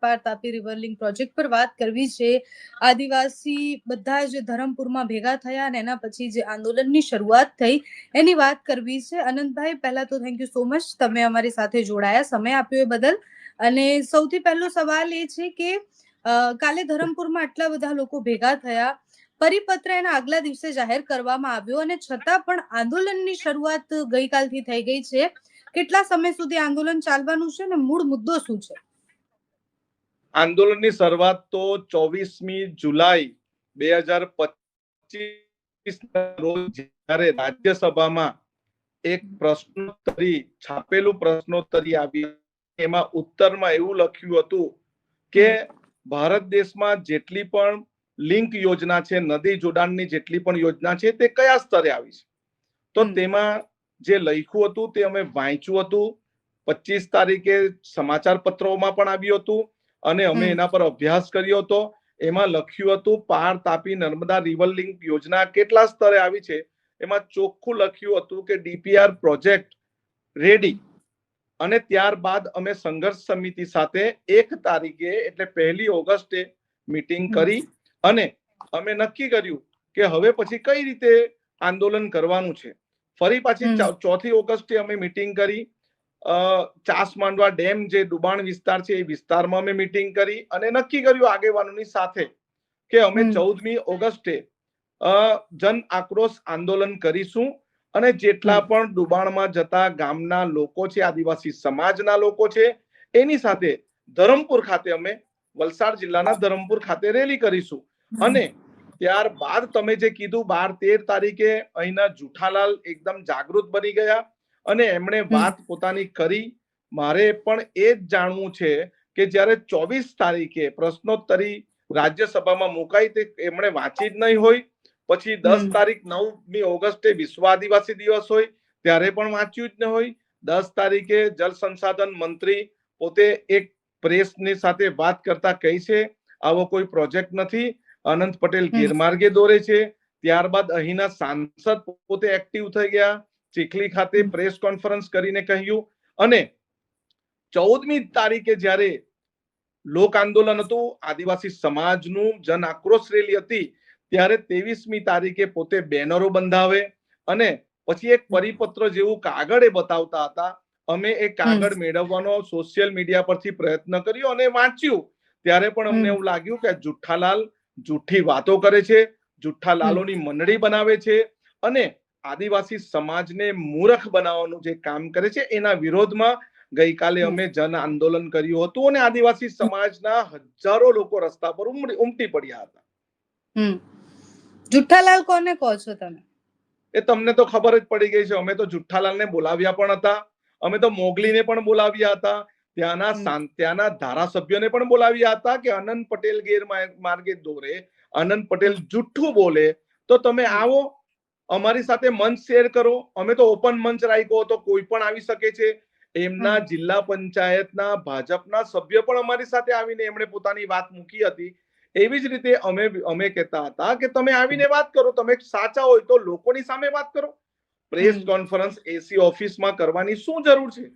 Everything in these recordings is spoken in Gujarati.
પાર, તાપી રિવર પ્રોજેક્ટ પર વાત કરવી છે. આદિવાસી બધા જ ધરમપુરમાં ભેગા થયા અને એના પછી જે આંદોલનની શરૂઆત થઈ, એની વાત કરવી છે. અનંતભાઈ, પહેલા તો થેન્ક યુ સો મચ તમે અમારી સાથે જોડાયા, સમય આપ્યો એ બદલ. અને સૌથી પહેલો સવાલ એ છે કે કાલે ધરમપુરમાં આટલા બધા લોકો ભેગા થયા. પરિપત્ર એના આગલા દિવસે જાહેર કરવામાં આવ્યો અને છતાં પણ આંદોલનની શરૂઆત ગઈકાલથી થઈ ગઈ છે. કેટલા સમય સુધી આંદોલન ચાલવાનું છે અને મૂળ મુદ્દો શું છે? આંદોલનની શરૂઆત તો ચોવીસમી જુલાઈ બે હજાર પચીસ રોજ જ્યારે રાજ્યસભામાં એક પ્રશ્નોત્તરી છાપેલું પ્રશ્નોત્તરી આવી. એમાં ઉત્તરમાં એવું લખ્યું હતું કે ભારત દેશમાં જેટલી પણ લિંક યોજના છે નદી જોડાણની જેટલી પણ યોજના છે તે કયા સ્તરે આવી છે? તો તેમાં જે લખ્યું હતું તે અમે વાંચ્યું હતું. પચીસ તારીખે સમાચાર પત્રોમાં પણ આવ્યું હતું. અને અમે એના પર અભ્યાસ કર્યો હતો એમાં લખ્યું હતું પાર તાપી નર્મદા રિવર લિંક યોજના કેટલા સ્તરે આવી છે? એમાં ચોખ્ખું લખ્યું હતું કે ડીપીઆર પ્રોજેક્ટ રેડી. અને ત્યારબાદ અમે સંઘર્ષ સમિતિ સાથે એક તારીખે એટલે પહેલી ઓગસ્ટે મીટિંગ કરી અને અમે નક્કી કર્યું કે હવે પછી કઈ રીતે આંદોલન કરવાનું છે. ફરી પાછી. ચોથી ઓગસ્ટે અમે મીટિંગ કરી ચાસ માંડવા ડેમ જે ડુબાણ વિસ્તાર છે એ વિસ્તારમાં અમે મીટિંગ કરી અને નક્કી કર્યું આગેવાનોની સાથે કે અમે ચૌદમી ઓગસ્ટે જન આક્રોશ આંદોલન કરીશું અને જેટલા પણ ડુબાણમાં જતા ગામના લોકો છે આદિવાસી સમાજના લોકો છે એની સાથે ધરમપુર ખાતે અમે વલસાડ જિલ્લાના ધરમપુર ખાતે રેલી કરીશું. અને ત્યારબાદ તમે જે કીધું બાર તેર તારીખે અહીંના જુઠાલાલ એકદમ જાગૃત બની ગયા. અને એમણે વાત પોતાની કરી. મારે પણ એ જ જાણવું છે કે જ્યારે ચોવીસ તારીખે પ્રશ્નોત્તરી રાજ્યસભામાં મુકાઈ તે એમણે વાંચી જ નહીં હોય. પછી દસ. તારીખ નવમી ઓગસ્ટે વિશ્વ આદિવાસી દિવસ હોય ત્યારે પણ વાંચ્યું જ ન હોય. દસ તારીખે જળ સંસાધન મંત્રી પોતે એક પ્રેસની સાથે વાત કરતા કહે છે આવો કોઈ પ્રોજેક્ટ નથી. અનંત પટેલ ગેરમાર્ગે દોરે છે. ત્યારબાદ અહીંના સાંસદ પોતે એક્ટિવ થઈ ગયા. ચીખલી ખાતે પ્રેસ કોન્ફરન્સ કરીને કહ્યું અને ચૌદમી તારીખે જ્યારે લોક આંદોલન હતું આદિવાસી સમાજનું જન આક્રોશ રેલી હતી ત્યારે ત્રેવીસમી તારીખે પોતે બેનરો બંધાવે અને પછી એક પરિપત્ર જેવું કાગળ એ બતાવતા હતા. અમે એ કાગળ મેળવવાનો સોશિયલ મીડિયા પરથી પ્રયત્ન કર્યો અને વાંચ્યું. ત્યારે પણ અમને એવું લાગ્યું કે જુઠ્ઠાલાલ જુઠ્ઠી વાતો કરે છે જુઠ્ઠાલાલોની મંડળી બનાવે છે અને આદિવાસી સમાજને મૂર્ખ બનાવવાનું જે કામ કરે છે એના વિરોધમાં ગઈકાલે અમે જન આંદોલન કર્યું હતું અને આદિવાસી સમાજના હજારો લોકો રસ્તા પર ઉમટી પડ્યા હતા. જુઠ્ઠાલાલ કોને કહો છો તમે? એ તમને તો ખબર જ પડી ગઈ છે અમે તો જુઠ્ઠાલાલને બોલાવ્યા પણ હતા. અમે તો મોગલીને પણ બોલાવ્યા હતા. ત્યાંના ત્યાંના ધારાસભ્યોને પણ બોલાવ્યા હતા કે અનંત પટેલ ગેરમાર્ગે દોરે અનંત પટેલ જુઠ્ઠું બોલે. તો તમે આવો અમારી સાથે મંચ શેર કરો. અમે તો ઓપન મંચ રાખ્યો હતો. કોઈ પણ આવી શકે છે. એમના જિલ્લા પંચાયતના ભાજપના સભ્ય પણ અમારી સાથે આવીને એમણે પોતાની વાત મૂકી હતી. એવી જ રીતે અમે અમે કહેતા હતા કે તમે આવીને વાત કરો. તમે સાચા હોય તો લોકોની સામે વાત કરો. પ્રેસ કોન્ફરન્સ એસી ઓફિસમાં કરવાની શું જરૂર છે?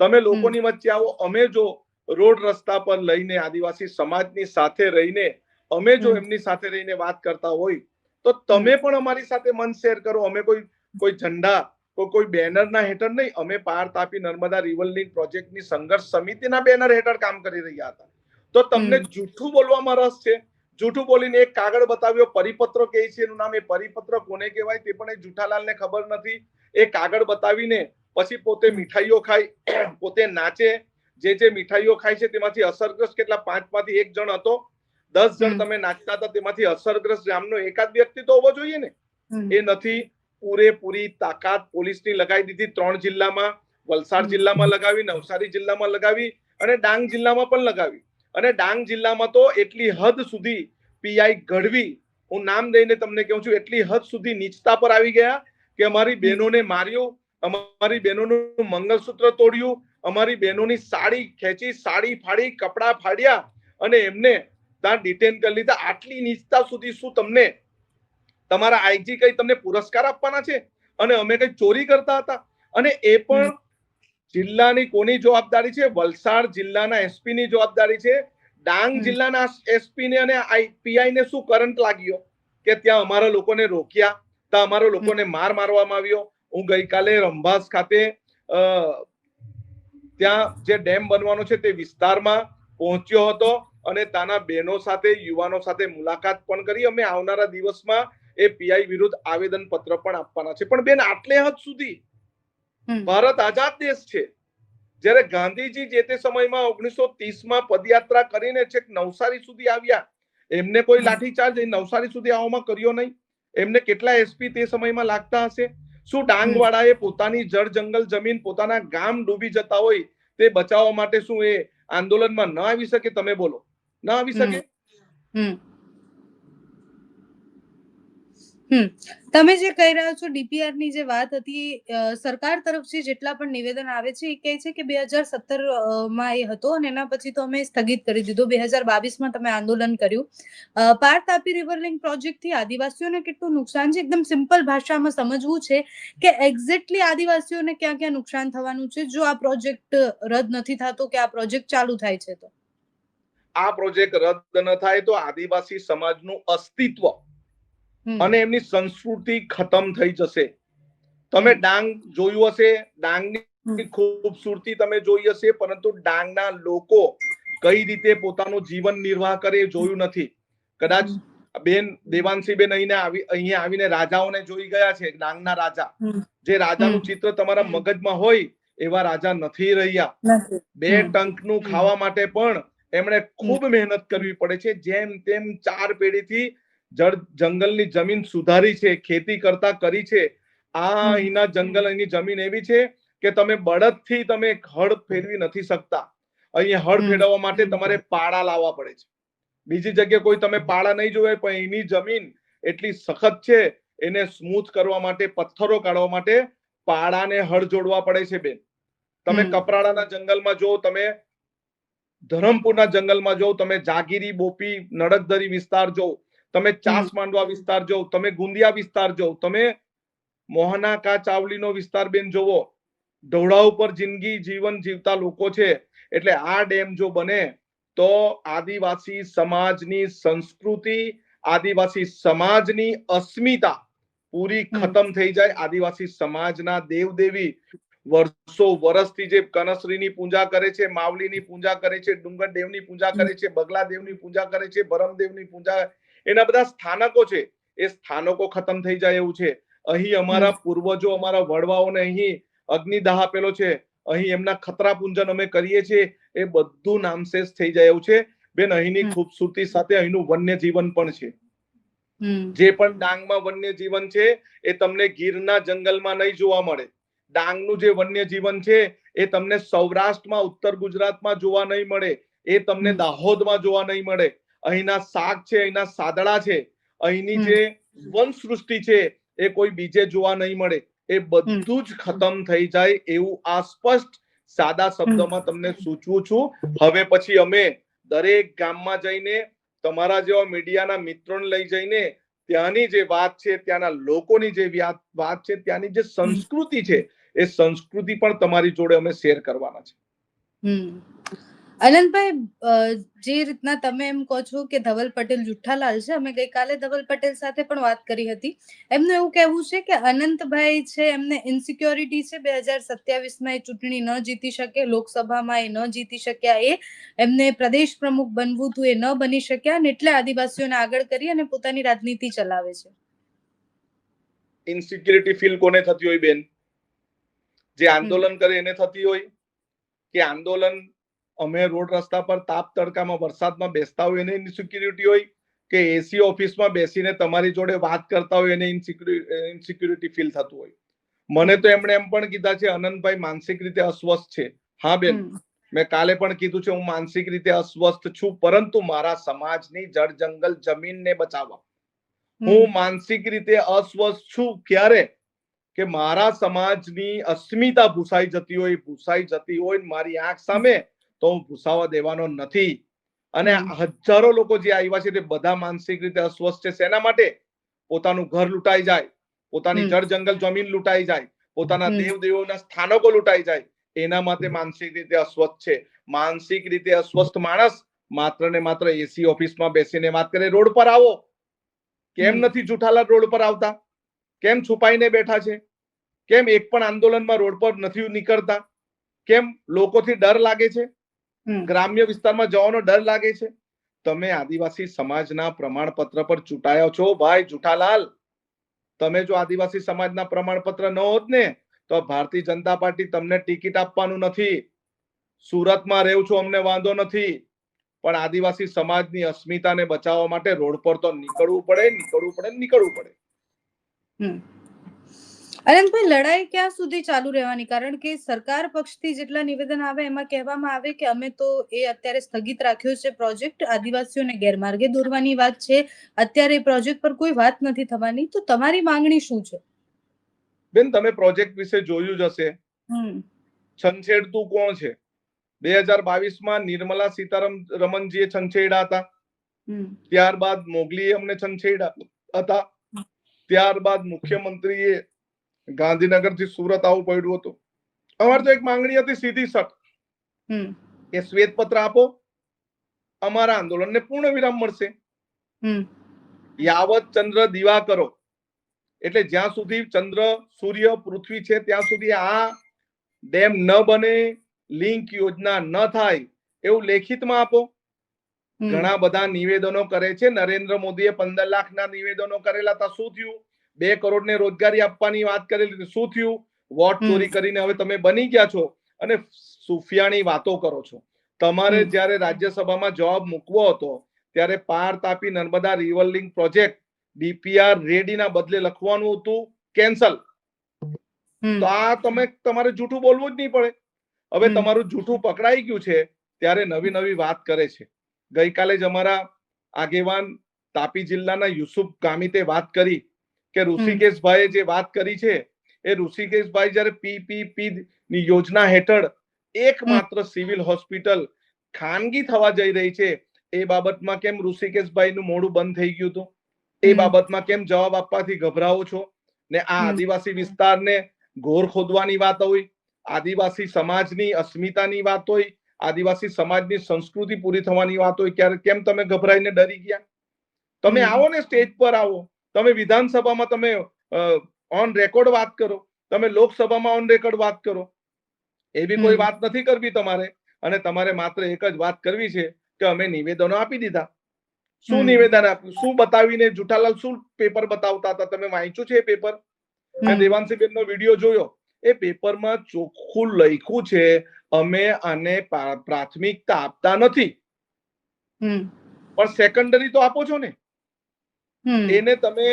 તમે લોકોની વચ્ચે આવો. અમે જો રોડ રસ્તા પર લઈને આદિવાસી સમાજની સાથે રહીને અમે જો એમની સાથે રહીને વાત કરતા હોય તો તમે પણ અમારી સાથે મન શેર કરો. અમે કોઈ કોઈ ઝંડા કોઈ બેનરના હેઠળ નહીં. અમે પાર તાપી નર્મદા રિવર લિંક પ્રોજેક્ટની સંઘર્ષ સમિતિના બેનર હેઠળ કામ કરી રહ્યા હતા. તો તમને જૂઠું બોલવામાં રસ છે? જૂઠું બોલીને એક કાગળ બતાવ્યો પરિપત્ર કે છે એનું નામ એ પરિપત્ર કોને કહેવાય તે પણ એ જૂઠાલાલને ખબર નથી. એ કાગળ બતાવીને પછી પોતે મીઠાઈઓ ખાય પોતે નાચે. જે જે મીઠાઈઓ ખાય છે તેમાંથી અસરગ્રસ્ત કેટલા પાંચમાંથી એક જણ હતો દસ જણ તમે નાચતા હતા તેમાંથી અસરગ્રસ્ત ગામનો એકાદ વ્યક્તિ તો હોવો જોઈએ ને. એ નથી પૂરેપૂરી તાકાત પોલીસની લગાવી દીધી. ત્રણ જિલ્લામાં વલસાડ જિલ્લામાં લગાવી નવસારી જિલ્લામાં લગાવી અને ડાંગ જિલ્લામાં પણ લગાવી. અને ડાંગ જિલ્લામાં તો એટલી હદ સુધી પીઆઈ ગઢવી હું નામ દઈને તમને કહું છું એટલી હદ સુધી નીચતા પર આવી ગયા કે અમારી બહેનોને માર્યો અમારી બહેનોનું મંગલસૂત્ર તોડ્યું અમારી બહેનોની સાડી ખેંચી સાડી ફાડી કપડા ફાડ્યા અને એમને ત્યાં ડિટેન કરી લીધા. આટલી નીચતા સુધી શું તમને તમારા આઈજી કઈ તમને પુરસ્કાર આપવાના છે? અને અમે કઈ ચોરી કરતા હતા? અને એ પણ જિલ્લાની કોની જવાબદારી છે? વલસાડ જિલ્લાના એસપી ની જવાબદારી છે. ડાંગ જિલ્લાના એસપી ને અને પીઆઈ ને શું કરંટ લાગ્યો? કે ત્યાં અમારા લોકોને રોક્યા ત્યાં અમારા લોકોને માર મારવામાં આવ્યો. હું ગઈકાલે રંભાસ ખાતે અ, ત્યાં જે ડેમ બનવાનો છે તે વિસ્તારમાં પહોંચ્યો હતો. અને તાના બહેનો સાથે યુવાનો સાથે મુલાકાત પણ કરી. અમે આવનારા દિવસમાં એ પીઆઈ વિરુદ્ધ આવેદન પત્ર પણ આપવાના છે. પણ બેન આટલે હદ સુધી ભારત આઝાદ દેશ છે. જ્યારે ગાંધીજી જે તે સમયમાં ઓગણીસો માં પદયાત્રા કરીને છેક નવસારી સુધી આવ્યા એમને કોઈ લાઠીચાર્જ નવસારી સુધી આવવામાં કર્યો નહીં. એમને કેટલા એસપી તે સમયમાં લાગતા હશે? શું ડાંગવાળાએ પોતાની જળ જંગલ જમીન પોતાના ગામ ડૂબી જતા હોય તે બચાવવા માટે શું એ આંદોલનમાં ન આવી શકે? તમે બોલો. ન આવી શકે? તમે જે કહી રહ્યા છો ડીપીઆરની જે વાત હતી સરકાર તરફથી જેટલા પણ નિવેદન આવે છે એ કહે છે કે બે હજાર સત્તરમાં એ હતો અને એના પછી તો અમે સ્થગિત કરી દીધો. બે હજાર બાવીસમાં તમે આંદોલન કર્યું. પાર તાપી રિવર લિંક પ્રોજેક્ટથી આદિવાસીઓને કેટલું નુકસાન છે? એકદમ સિમ્પલ ભાષામાં સમજવું છે કે એક્ઝેક્ટલી આદિવાસીઓને ક્યાં ક્યાં નુકસાન થવાનું છે. જો આ પ્રોજેક્ટ રદ નથી થતો કે આ પ્રોજેક્ટ ચાલુ થાય છે તો. આ પ્રોજેક્ટ રદ ન થાય તો આદિવાસી સમાજનું અસ્તિત્વ અને એમની સંસ્કૃતિ ખતમ થઈ જશે. તમે ડાંગ જોયું હશે ડાંગની ખૂબસૂરતી તમે જોઈ હશે પરંતુ ડાંગના લોકો કઈ રીતે પોતાનું જીવન નિર્વાહ કરે એ જોયું નથી. કદાચ બેન દેવાંશી બેન અહીંયા આવી અહીંયા આવીને રાજાઓને જોઈ ગયા છે ડાંગના રાજા. જે રાજાનું. ચિત્ર તમારા મગજમાં હોય એવા રાજા નથી રહ્યા. બે. ટંકનું ખાવા માટે પણ એમણે ખૂબ મહેનત કરવી પડે છે. જેમ તેમ ચાર પેઢીથી જળ જંગલની જમીન સુધારી છે ખેતી કરતા કરી છે. આ અહીંના જંગલ અહીંની જમીન એવી છે કે તમે બળદથી તમે હળ ફેરવી નથી શકતા. અહીંયા હળ ફેરવવા માટે તમારે પાડા લાવવા પડે છે. બીજી જગ્યાએ કોઈ તમે પાળા નહીં જોવે પણ એની જમીન એટલી સખત છે એને સ્મૂથ કરવા માટે પથ્થરો કાઢવા માટે પાળાને હળ જોડવા પડે છે બેન. તમે. કપરાડાના જંગલમાં જો તમે ધરમપુરના જંગલમાં જો તમે જાગીરી બોપી નડકદરી વિસ્તાર જો તમે ચાસ માંડવા વિસ્તાર જો તમે ગુંદિયા વિસ્તાર જો તમે મોહના કા ચાવલીનો વિસ્તાર બેન જોવો ઢોળા ઉપર જિંદગી જીવન જીવતા લોકો છે એટલે આ ડેમ જો બને તો આદિવાસી સમાજની સંસ્કૃતિ આદિવાસી સમાજની અસ્મિતા પૂરી ખતમ થઈ જાય આદિવાસી સમાજના દેવદેવી વર્ષો વર્ષથી જે કનશ્રીની પૂજા કરે છે માવલીની પૂજા કરે છે ડુંગર દેવની પૂજા કરે છે બગલા દેવની પૂજા કરે છે ભરમદેવની પૂજા એના બધા સ્થાનકો છે. એ સ્થાનકો ખતમ થઈ જાય એવું છે. અહીં અમારા પૂર્વજો અમારા વડવાઓને અહીં અગ્નિદાહ આપેલો છે. અહીં એમના ખતરા પૂંજન અમે કરીએ છીએ. એ બધું નામશેષ થઈ જાય એવું છે. બેન અહીંની. ખૂબસૂરતી સાથે અહીંનું વન્ય જીવન પણ છે. જે પણ ડાંગમાં વન્ય જીવન છે એ તમને ગીરના જંગલમાં નહીં જોવા મળે. ડાંગનું જે વન્ય જીવન છે એ તમને સૌરાષ્ટ્રમાં ઉત્તર ગુજરાતમાં જોવા નહીં મળે. એ તમને દાહોદમાં જોવા નહીં મળે. અહીંના શાક છે અહીંના સાદડા છે અહીંની જે વન સૃષ્ટિ છે એ કોઈ બીજે જોવા નહીં મળે. એ બધું જ ખતમ થઈ જાય એવું આ સ્પષ્ટ સાદા શબ્દોમાં તમને સૂચવું છું. હવે પછી અમે દરેક ગામમાં જઈને તમારા જેવા મીડિયાના મિત્રોને લઈ જઈને ત્યાંની જે વાત છે ત્યાંના લોકોની જે વાત છે ત્યાંની જે સંસ્કૃતિ છે એ સંસ્કૃતિ પણ તમારી જોડે અમે શેર કરવાના છે. હમ. અનંતભાઈ જે રીતના તમે એમ કહો છો કે ધવલ પટેલ જુઠ્ઠાલાલ છે અમે ગઈકાલે ધવલ પટેલ સાથે પણ વાત કરી હતી. એમનું એવું કહેવું છે કે અનંતભાઈ છે એમને ઇન્સિક્યોરિટી છે બે હજાર સત્યાવીસમાં એ ચૂંટણી ન જીતી શકે લોકસભામાં એ ન જીતી શક્યા એ એમને પ્રદેશ પ્રમુખ બનવું હતું એ ન બની શક્યા અને એટલે આદિવાસીઓને આગળ કરી અને પોતાની રાજનીતિ ચલાવે છે. ઇન્સિક્યોરિટી ફીલ કોને થતી હોય બેન? જે આંદોલન કરે એને થતી હોય કે આંદોલન અમે રોડ રસ્તા પર તાપ તડકામાં વરસાદમાં બેસતા હોય એને ઇન્સિક્યુરિટી હોય કે એસી ઓફિસમાં બેસીને તમારી જોડે વાત કરતા હોય એને ઇન્સિક્યુરિટી ફીલ થતું હોય. મને તો એમણે એમ પણ કીધા છે અનંતભાઈ માનસિક રીતે અસ્વસ્થ છે. હા બેન. મેં કાલે પણ કીધું છે હું માનસિક રીતે અસ્વસ્થ છું પરંતુ મારા સમાજની જળ જંગલ જમીનને બચાવવા. હું માનસિક રીતે અસ્વસ્થ છું. ક્યારે? કે મારા સમાજની અસ્મિતા ભૂસાઈ જતી હોય ભૂસાઈ જતી હોય મારી આંખ સામે તો હું ભૂસાવા દેવાનો નથી. અને હજારો લોકો જે આવ્યા છે તે બધા માનસિક રીતે અસ્વસ્થ છે. શેના માટે? પોતાનું ઘર લૂંટાઈ જાય પોતાની જળ જંગલ જમીન લૂંટાઈ જાય પોતાના દેવ દેવોના સ્થાનકો લૂંટાઈ જાય. એના માટે માનસિક રીતે અસ્વસ્થ છે. માનસિક રીતે અસ્વસ્થ માણસ માત્ર ને માત્ર એસી ઓફિસમાં બેસીને વાત કરે રોડ પર આવો. કેમ નથી જુઠાલા રોડ પર આવતા? કેમ છુપાઈને બેઠા છે? કેમ એક પણ આંદોલનમાં રોડ પર નથી નીકળતા? કેમ લોકોથી ડર લાગે છે. ગ્રામ્ય વિસ્તારમાં જવાનો ડર લાગે છે? તમે આદિવાસી સમાજના પ્રમાણપત્ર પર ચૂંટાયો છો ભાઈ જુઠાલાલ. તમે જો આદિવાસી સમાજના પ્રમાણપત્ર ન હોત ને તો ભારતીય જનતા પાર્ટી તમને ટિકિટ આપવાનું નથી. સુરતમાં રહેવું છું અમને વાંધો નથી. પણ આદિવાસી સમાજની અસ્મિતાને બચાવવા માટે રોડ પર તો નીકળવું પડે નીકળવું પડે નીકળવું પડે. અનંતભાઈ લડાઈ ક્યાં સુધી ચાલુ રહેવાની? કારણ કે સરકાર પક્ષથી જેટલા નિવેદન આવે એમાં કહેવામાં આવે કે અમે તો એ અત્યારે સ્થગિત રાખ્યો છે પ્રોજેક્ટ. આદિવાસીઓને ગેરમાર્ગે દોરવાની વાત છે. અત્યારે પ્રોજેક્ટ પર કોઈ વાત નથી થવાની. તો તમારી માંગણી શું છે? બેન તમે પ્રોજેક્ટ વિશે જોયું જ હશે. હમ. છંછેડતું કોણ છે? બે હજાર બાવીસમાં નિર્મલા સીતારામ રમનજીએ છંછેડા હતા. ત્યારબાદ મોગલીએ અમને છંછેડા હતા. ત્યારબાદ મુખ્યમંત્રીએ ગાંધીનગરથી સુરત આવવું પડ્યું હતું. અમારે તો એક માંગણી હતી સીધી સટ. એ શ્વેત શ્વેતપત્ર આપો. અમારા આંદોલનને પૂર્ણ વિરામ મળશે. યાવત ચંદ્ર દીવા કરો. એટલે જ્યાં સુધી ચંદ્ર સૂર્ય પૃથ્વી છે ત્યાં સુધી આ ડેમ ન બને લિંક યોજના ન થાય એવું લેખિતમાં આપો. ઘણા બધા નિવેદનો કરે છે. નરેન્દ્ર મોદીએ પંદર લાખના નિવેદનો કરેલા હતા. શું થયું? બે કરોડ ને રોજગારી આપવાની વાત કરેલી શું થયું? વોટ ચોરી કરીને હવે તમે બની ગયા છો અને સુફિયાની વાતો કરો છો. તમારે. જ્યારે રાજ્યસભામાં જવાબ મૂકવો હતો ત્યારે પાર Tapi Narmada river link project DPR રેડીના બદલે લખવાનું હતું કેન્સલ. તો આ તમે તમારે જૂઠું બોલવું જ નહીં પડે. હવે તમારું જૂઠું પકડાઈ ગયું છે ત્યારે નવી નવી વાત કરે છે. ગઈકાલે જ અમારા આગેવાન તાપી જિલ્લાના યુસુફ ગામિતે વાત કરી કે ઋષિકેશભાઈએ જે વાત કરી છે એ ઋષિકેશભાઈ જ્યારે પીપીપી ની યોજના હેઠળ એકમાત્ર સિવિલ હોસ્પિટલ ખાનગી થવા જઈ રહી છે એ બાબતમાં કેમ ઋષિકેશભાઈ નું મોડું બંધ થઈ ગયું હતું? એ બાબતમાં કેમ જવાબ આપવાથી ગભરાવો છો? ને આ. આદિવાસી વિસ્તારને ઘોર ખોદવાની વાત હોય આદિવાસી સમાજની અસ્મિતાની વાત હોય આદિવાસી સમાજની સંસ્કૃતિ પૂરી થવાની વાત હોય ક્યારે કેમ તમે ગભરાઈને ડરી ગયા? તમે આવો ને સ્ટેજ પર આવો. તમે વિધાનસભામાં તમે ઓન રેકોર્ડ વાત કરો. તમે લોકસભામાં ઓન રેકોર્ડ વાત કરો. એવી કોઈ વાત નથી કરવી તમારે. અને તમારે માત્ર એક જ વાત કરવી છે કે અમે નિવેદનો આપી દીધા. શું નિવેદન આપ્યું? શું બતાવીને જુઠાલાલ શું પેપર બતાવતા હતા? તમે વાંચ્યું છે એ પેપર મેં. દેવાંશીબેન નો વીડિયો જોયો. એ પેપરમાં ચોખ્ખું લખ્યું છે અમે આને પ્રાથમિકતા આપતા નથી. પણ સેકન્ડરી તો આપો છો ને. એને તમે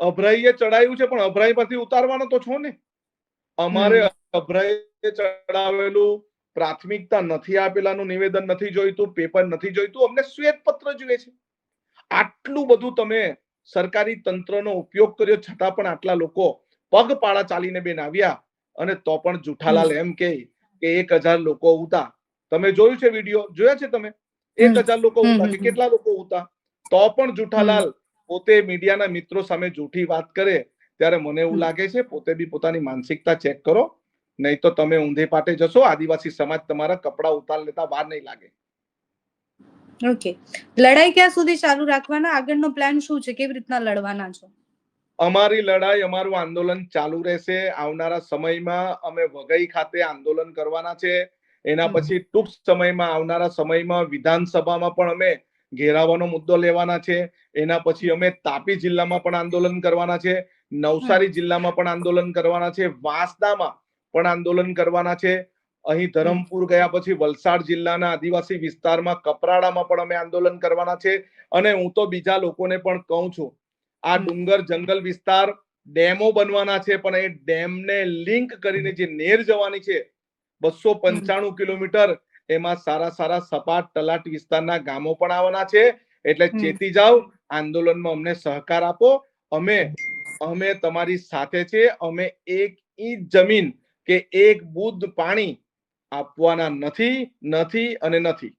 અભરાઈએ ચડાયું છે પણ અભરાઈ પરથી ઉતારવાનો તો છો ને. અમારે અભરાઈએ ચડાવેલું પ્રાથમિકતા નથી આપેલાનું નિવેદન નથી જોઈતું પેપર નથી જોઈતું અમને શ્વેત પત્ર જોઈએ છે. આટલું બધું તમે સરકારી તંત્રનો ઉપયોગ કર્યો છતાં પણ આટલા લોકો પગપાળા ચાલીને બેન આવ્યા અને તો પણ જુઠાલાલ એમ કે કે એક હજાર લોકો ઉતા. તમે જોયું છે વીડિયો? જોયા છે તમે? એક હજાર લોકો ઉતા કે કેટલા લોકો ઉતા? તો પણ જુઠાલાલ પોતે મીડિયાના મિત્રો સામે જૂઠી વાત કરે ત્યારે મને એવું લાગે છે પોતે બી પોતાની માનસિકતા ચેક કરો. નહીં તો તમે ઊંધે પાટે જશો આદિવાસી સમાજ તમારા કપડા ઉતાર લેતા વાર નહીં લાગે. ઓકે લડાઈ ક્યાં સુધી ચાલુ રાખવાના? આગળનો પ્લાન શું છે? કેવી રીતના લડવાના છો? અમારી લડાઈ અમારું આંદોલન ચાલુ રહેશે. આવનારા સમયમાં અમે વઘઈ ખાતે આંદોલન કરવાના છે. એના પછી ટૂંક સમયમાં આવનારા સમયમાં વિધાનસભામાં પણ અમે ઘેરાવાનો મુદ્દો લેવાના છે. એના પછી અમે તાપી જિલ્લામાં પણ આંદોલન કરવાના છે. નવસારી જિલ્લામાં પણ આંદોલન કરવાના છે. વાંસદામાં પણ આંદોલન કરવાના છે. અહીં ધરમપુર ગયા પછી વલસાડ જિલ્લાના આદિવાસી વિસ્તારમાં કપરાડામાં પણ અમે આંદોલન કરવાના છે. અને હું તો બીજા લોકોને પણ કહું છું આ ડુંગર જંગલ વિસ્તાર ડેમો બનવાના છે પણ એ ડેમને લિંક કરીને જે નેર જવાની છે બસો પંચાણું કિલોમીટર એમાં સારા સારા સપાટ તલાટ વિસ્તારના ગામો પણ આવવાના છે. એટલે ચેતી જાઓ આંદોલનમાં અમને સહકાર આપો. અમે અમે તમારી સાથે છે અમે એક ઈંચ જમીન કે એક બુદ્ધ પાણી આપવાના નથી નથી અને નથી.